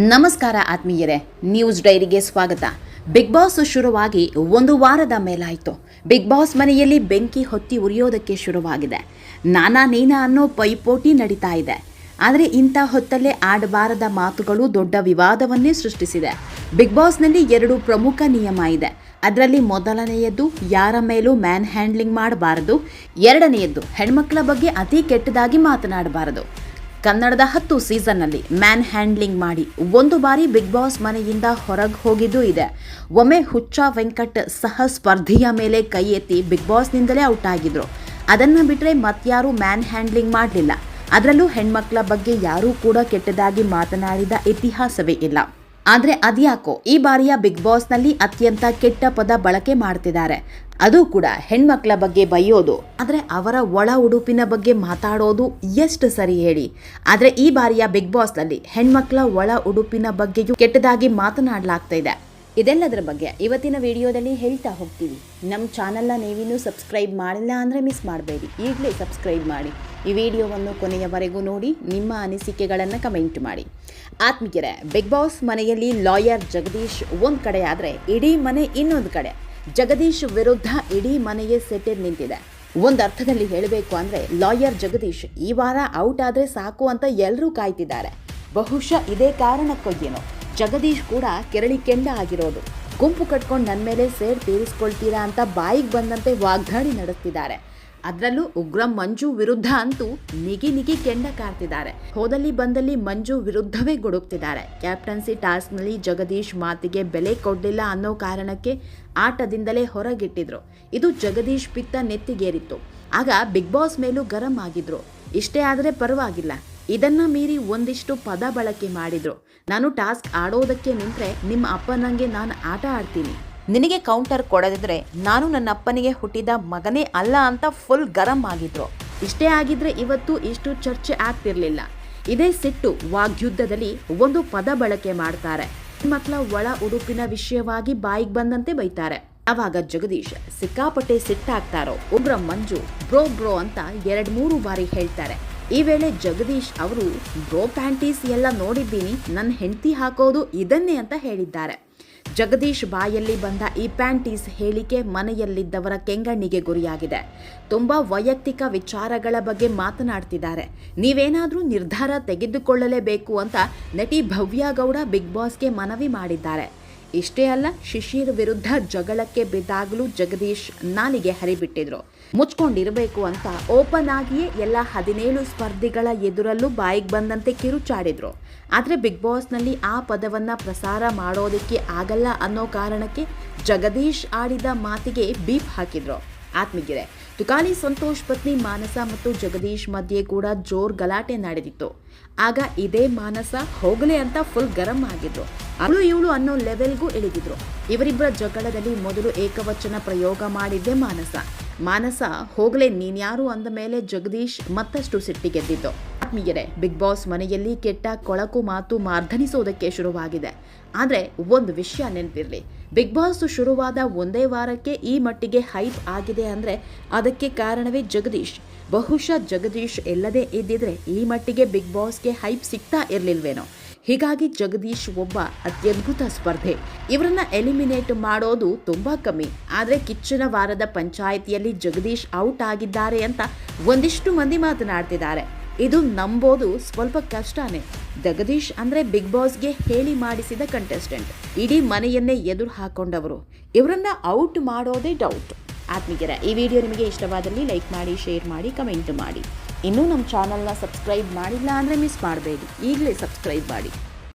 ನಮಸ್ಕಾರ ಆತ್ಮೀಯರೇ, ನ್ಯೂಸ್ ಡೈರಿಗೆ ಸ್ವಾಗತ. ಬಿಗ್ ಬಾಸ್ ಶುರುವಾಗಿ ಒಂದು ವಾರದ ಮೇಲಾಯಿತು. ಬಿಗ್ ಬಾಸ್ ಮನೆಯಲ್ಲಿ ಬೆಂಕಿ ಹೊತ್ತಿ ಉರಿಯೋದಕ್ಕೆ ಶುರುವಾಗಿದೆ. ನಾನಾ ನೀನಾ ಅನ್ನೋ ಪೈಪೋಟಿ ನಡೀತಾ ಇದೆ. ಆದರೆ ಇಂಥ ಹೊತ್ತಲ್ಲೇ ಆಡಬಾರದ ಮಾತುಗಳು ದೊಡ್ಡ ವಿವಾದವನ್ನೇ ಸೃಷ್ಟಿಸಿದೆ. ಬಿಗ್ ಬಾಸ್ನಲ್ಲಿ ಎರಡು ಪ್ರಮುಖ ನಿಯಮ ಇದೆ. ಅದರಲ್ಲಿ ಮೊದಲನೆಯದ್ದು, ಯಾರ ಮೇಲೂ ಮ್ಯಾನ್ ಹ್ಯಾಂಡ್ಲಿಂಗ್ ಮಾಡಬಾರದು. ಎರಡನೆಯದ್ದು, ಹೆಣ್ಮಕ್ಳ ಬಗ್ಗೆ ಅತಿ ಕೆಟ್ಟದಾಗಿ ಮಾತನಾಡಬಾರದು. ಕನ್ನಡದ ಹತ್ತು ಸೀಸನ್ನಲ್ಲಿ ಮ್ಯಾನ್ ಹ್ಯಾಂಡ್ಲಿಂಗ್ ಮಾಡಿ ಒಂದು ಬಾರಿ ಬಿಗ್ ಬಾಸ್ ಮನೆಯಿಂದ ಹೊರಗೆ ಹೋಗಿದ್ದು ಇದೆ. ಒಮ್ಮೆ ಹುಚ್ಚ ವೆಂಕಟ್ ಸಹ ಸ್ಪರ್ಧಿಯ ಮೇಲೆ ಕೈ ಎತ್ತಿ ಬಿಗ್ ಬಾಸ್ನಿಂದಲೇ ಔಟ್ ಆಗಿದ್ರು. ಅದನ್ನು ಬಿಟ್ಟರೆ ಮತ್ಯಾರೂ ಮ್ಯಾನ್ ಹ್ಯಾಂಡ್ಲಿಂಗ್ ಮಾಡಲಿಲ್ಲ. ಅದರಲ್ಲೂ ಹೆಣ್ಮಕ್ಳ ಬಗ್ಗೆ ಯಾರೂ ಕೂಡ ಕೆಟ್ಟದಾಗಿ ಮಾತನಾಡಿದ ಇತಿಹಾಸವೇ ಇಲ್ಲ. ಆದರೆ ಅದ್ಯಾಕೋ ಈ ಬಾರಿಯ ಬಿಗ್ ಬಾಸ್ನಲ್ಲಿ ಅತ್ಯಂತ ಕೆಟ್ಟ ಪದ ಬಳಕೆ ಮಾಡ್ತಿದ್ದಾರೆ. ಅದು ಕೂಡ ಹೆಣ್ಮಕ್ಳ ಬಗ್ಗೆ ಬೈಯೋದು ಆದರೆ ಅವರ ಒಳ ಉಡುಪಿನ ಬಗ್ಗೆ ಮಾತಾಡೋದು ಎಷ್ಟು ಸರಿ ಹೇಳಿ. ಆದರೆ ಈ ಬಾರಿಯ ಬಿಗ್ ಬಾಸ್ನಲ್ಲಿ ಹೆಣ್ಮಕ್ಳ ಒಳ ಉಡುಪಿನ ಬಗ್ಗೆಯೂ ಕೆಟ್ಟದಾಗಿ ಮಾತನಾಡಲಾಗ್ತಾ ಇದೆ. ಇದೆಲ್ಲದರ ಬಗ್ಗೆ ಇವತ್ತಿನ ವಿಡಿಯೋದಲ್ಲಿ ಹೇಳ್ತಾ ಹೋಗ್ತೀವಿ. ನಮ್ಮ ಚಾನಲ್ನ ನೀವಿನ್ನೂ ಸಬ್ಸ್ಕ್ರೈಬ್ ಮಾಡಿಲ್ಲ ಅಂದರೆ ಮಿಸ್ ಮಾಡಬೇಡಿ. ಈಗಲೇ ಸಬ್ಸ್ಕ್ರೈಬ್ ಮಾಡಿ. ಈ ವಿಡಿಯೋವನ್ನು ಕೊನೆಯವರೆಗೂ ನೋಡಿ, ನಿಮ್ಮ ಅನಿಸಿಕೆಗಳನ್ನು ಕಮೆಂಟ್ ಮಾಡಿ. ಆತ್ಮೀಯರೇ, ಬಿಗ್ ಬಾಸ್ ಮನೆಯಲ್ಲಿ ಲಾಯರ್ ಜಗದೀಶ್ ಒಂದು ಕಡೆ ಆದರೆ ಇಡೀ ಮನೆ ಇನ್ನೊಂದು ಕಡೆ. ಜಗದೀಶ್ ವಿರುದ್ಧ ಇಡೀ ಮನೆಯೇ ಸೆಟ್ಟೆ ನಿಂತಿದೆ. ಒಂದು ಅರ್ಥದಲ್ಲಿ ಹೇಳಬೇಕು ಅಂದರೆ ಲಾಯರ್ ಜಗದೀಶ್ ಈ ವಾರ ಔಟ್ ಆದರೆ ಸಾಕು ಅಂತ ಎಲ್ಲರೂ ಕಾಯ್ತಿದ್ದಾರೆ. ಬಹುಶಃ ಇದೇ ಕಾರಣಕ್ಕೋ ಜಗದೀಶ್ ಕೂಡ ಕೆರಳಿ ಕೆಂಡ ಆಗಿರೋದು. ಗುಂಪು ಕಟ್ಕೊಂಡು ನನ್ನ ಮೇಲೆ ಸೇರ್ ತೀರಿಸ್ಕೊಳ್ತೀರಾ ಅಂತ ಬಾಯಿಗೆ ಬಂದಂತೆ ವಾಗ್ದಾಳಿ ನಡೆಸ್ತಿದ್ದಾರೆ. ಅದರಲ್ಲೂ ಉಗ್ರ ಮಂಜು ವಿರುದ್ಧ ಅಂತೂ ನಿಗಿ ನಿಗಿ ಕೆಂಡ ಕಾರ್ತಿದ್ದಾರೆ. ಹೋದಲ್ಲಿ ಬಂದಲ್ಲಿ ಮಂಜು ವಿರುದ್ಧವೇ ಗುಡುಕ್ತಿದ್ದಾರೆ. ಕ್ಯಾಪ್ಟನ್ಸಿ ಟಾಸ್ಕ್ನಲ್ಲಿ ಜಗದೀಶ್ ಮಾತಿಗೆ ಬೆಲೆ ಕೊಡಲಿಲ್ಲ ಅನ್ನೋ ಕಾರಣಕ್ಕೆ ಆಟದಿಂದಲೇ ಹೊರಗಿಟ್ಟಿದ್ರು. ಇದು ಜಗದೀಶ್ ಪಿತ್ತ ನೆತ್ತಿಗೇರಿತ್ತು. ಆಗ ಬಿಗ್ ಬಾಸ್ ಮೇಲೂ ಗರಂ ಆಗಿದ್ರು. ಇಷ್ಟೇ ಆದರೆ ಪರವಾಗಿಲ್ಲ. ಇದನ್ನ ಮೀರಿ ಒಂದಿಷ್ಟು ಪದ ಬಳಕೆ ಮಾಡಿದ್ರು. ನಾನು ಟಾಸ್ಕ್ ಆಡೋದಕ್ಕೆ ನಿಂತ್ರೆ ನಿಮ್ಮ ಅಪ್ಪನಂಗೆ ನಾನು ಆಟ ಆಡ್ತೀನಿ. ನಿನಗೆ ಕೌಂಟರ್ ಕೊಡದಿದ್ರೆ ನಾನು ನನ್ನ ಅಪ್ಪನಿಗೆ ಹುಟ್ಟಿದ ಮಗನೇ ಅಲ್ಲ ಅಂತ ಫುಲ್ ಗರಂ ಆಗಿದ್ರು. ಇಷ್ಟೇ ಆಗಿದ್ರೆ ಇವತ್ತು ಇಷ್ಟು ಚರ್ಚೆ ಆಗ್ತಿರ್ಲಿಲ್ಲ. ಇದೇ ಸಿಟ್ಟು ವಾಗ್ಯುದ್ಧದಲ್ಲಿ ಒಂದು ಪದ ಬಳಕೆ ಮಾಡ್ತಾರೆ. ಮಕ್ಕಳ ಒಳ ಉಡುಪಿನ ವಿಷಯವಾಗಿ ಬಾಯಿಗೆ ಬಂದಂತೆ ಬೈತಾರೆ. ಅವಾಗ ಜಗದೀಶ್ ಸಿಕ್ಕಾಪಟ್ಟೆ ಸಿಟ್ಟಾಗ್ತಾರೋ. ಉಗ್ರ ಮಂಜು, ಬ್ರೋ ಬ್ರೋ ಅಂತ ಎರಡ್ ಮೂರು ಬಾರಿ ಹೇಳ್ತಾರೆ. ಈ ವೇಳೆ ಜಗದೀಶ್ ಅವರು ಬ್ರೋ ಪ್ಯಾಂಟೀಸ್ ಎಲ್ಲ ನೋಡಿದ್ದೀನಿ ನನ್ನ ಹೆಂಡತಿ ಹಾಕೋದು ಇದನ್ನೇ ಅಂತ ಹೇಳಿದ್ದಾರೆ. ಜಗದೀಶ್ ಬಾಯಲ್ಲಿ ಬಂದ ಈ ಪ್ಯಾಂಟೀಸ್ ಹೇಳಿಕೆ ಮನೆಯಲ್ಲಿದ್ದವರ ಕೆಂಗಣ್ಣಿಗೆ ಗುರಿಯಾಗಿದೆ. ತುಂಬ ವೈಯಕ್ತಿಕ ವಿಚಾರಗಳ ಬಗ್ಗೆ ಮಾತನಾಡ್ತಿದ್ದಾರೆ. ನೀವೇನಾದರೂ ನಿರ್ಧಾರ ತೆಗೆದುಕೊಳ್ಳಲೇಬೇಕು ಅಂತ ನಟಿ ಭವ್ಯ ಗೌಡ ಬಿಗ್ ಬಾಸ್ಗೆ ಮನವಿ ಮಾಡಿದ್ದಾರೆ. ಇಷ್ಟೇ ಅಲ್ಲ, ಶಿಶಿರ್ ವಿರುದ್ಧ ಜಗಳಕ್ಕೆ ಬಿದ್ದಾಗಲೂ ಜಗದೀಶ್ ನಾಲಿಗೆ ಹರಿಬಿಟ್ಟಿದ್ರು. ಮುಚ್ಕೊಂಡಿರಬೇಕು ಅಂತ ಓಪನ್ ಆಗಿಯೇ ಎಲ್ಲ ಹದಿನೇಳು ಸ್ಪರ್ಧಿಗಳ ಎದುರಲ್ಲೂ ಬಾಯಿಗೆ ಬಂದಂತೆ ಕಿರುಚಾಡಿದ್ರು. ಆದರೆ ಬಿಗ್ ಬಾಸ್ನಲ್ಲಿ ಆ ಪದವನ್ನ ಪ್ರಸಾರ ಮಾಡೋದಕ್ಕೆ ಆಗಲ್ಲ ಅನ್ನೋ ಕಾರಣಕ್ಕೆ ಜಗದೀಶ್ ಆಡಿದ ಮಾತಿಗೆ ಬೀಪ್ ಹಾಕಿದ್ರು. ಆತ್ಮೀಯರೇ ತುಕಾಲಿ ಸಂತೋಷ್, ಪತ್ನಿ ಮಾನಸ ಮತ್ತು ಜಗದೀಶ್ ಮಧ್ಯೆ ಕೂಡ ಜೋರ್ ಗಲಾಟೆ ನಡೆದಿತ್ತು. ಆಗ ಇದೇ ಮಾನಸ ಹೋಗಲೇ ಅಂತ ಫುಲ್ ಗರಂ ಆಗಿದ್ರು. ಅವಳು ಇವಳು ಅನ್ನೋ ಲೆವೆಲ್ಗೂ ಇಳಿದಿದ್ರು. ಇವರಿಬ್ಬರ ಜಗಳದಲ್ಲಿ ಮೊದಲು ಏಕವಚನ ಪ್ರಯೋಗ ಮಾಡಿದ್ದೆ ಮಾನಸ. ಮಾನಸ, ಹೋಗಲೆ, ನೀನ್ಯಾರು ಅಂದ ಮೇಲೆ ಜಗದೀಶ್ ಮತ್ತಷ್ಟು ಸಿಟ್ಟಿಗೆದ್ದಿದ್ದು. ಆತ್ಮೀಯರೇ ಬಿಗ್ ಬಾಸ್ ಮನೆಯಲ್ಲಿ ಕೆಟ್ಟ ಕೊಳಕು ಮಾತು ಮಾರ್ಧನಿಸೋದಕ್ಕೆ ಶುರುವಾಗಿದೆ. ಆದರೆ ಒಂದು ವಿಷಯ ನೆನಪಿರಲಿ. ಬಿಗ್ ಬಾಸ್ ಶುರುವಾದ ಒಂದೇ ವಾರಕ್ಕೆ ಈ ಮಟ್ಟಿಗೆ ಹೈಪ್ ಆಗಿದೆ ಅಂದರೆ ಅದಕ್ಕೆ ಕಾರಣವೇ ಜಗದೀಶ್. ಬಹುಶಃ ಜಗದೀಶ್ ಎಲ್ಲದೇ ಇದ್ದಿದ್ರೆ ಈ ಮಟ್ಟಿಗೆ ಬಿಗ್ ಬಾಸ್ಗೆ ಹೈಪ್ ಸಿಗ್ತಾ ಇರಲಿಲ್ವೇನೋ. ಹೀಗಾಗಿ ಜಗದೀಶ್ ಒಬ್ಬ ಅತ್ಯದ್ಭುತ ಸ್ಪರ್ಧೆ. ಇವರನ್ನ ಎಲಿಮಿನೇಟ್ ಮಾಡೋದು ತುಂಬಾ ಕಮ್ಮಿ. ಆದರೆ ಕಿಚ್ಚನ ವಾರದ ಪಂಚಾಯಿತಿಯಲ್ಲಿ ಜಗದೀಶ್ ಔಟ್ ಆಗಿದ್ದಾರೆ ಅಂತ ಒಂದಿಷ್ಟು ಮಂದಿ ಮಾತನಾಡ್ತಿದ್ದಾರೆ. ಇದು ನಂಬೋದು ಸ್ವಲ್ಪ ಕಷ್ಟನೇ. ಜಗದೀಶ್ ಅಂದ್ರೆ ಬಿಗ್ ಬಾಸ್ಗೆ ಹೇಳಿ ಮಾಡಿಸಿದ ಕಂಟೆಸ್ಟೆಂಟ್ ಇಡೀ ಮನೆಯನ್ನೇ ಎದುರು ಹಾಕೊಂಡವರು. ಇವರನ್ನ ಔಟ್ ಮಾಡೋದೇ ಡೌಟ್ ಆತ್ಮೀಯರ, ಈ ವಿಡಿಯೋ ನಿಮಗೆ ಇಷ್ಟವಾದಲ್ಲಿ ಲೈಕ್ ಮಾಡಿ ಶೇರ್ ಮಾಡಿ ಕಮೆಂಟ್ ಮಾಡಿ. ಇನ್ನೂ ನಮ್ಮ ಚಾನಲ್ನ ಸಬ್ಸ್ಕ್ರೈಬ್ ಮಾಡಿಲ್ಲ ಅಂದರೆ ಮಿಸ್ ಮಾಡಬೇಡಿ. ಈಗಲೇ ಸಬ್ಸ್ಕ್ರೈಬ್ ಮಾಡಿ.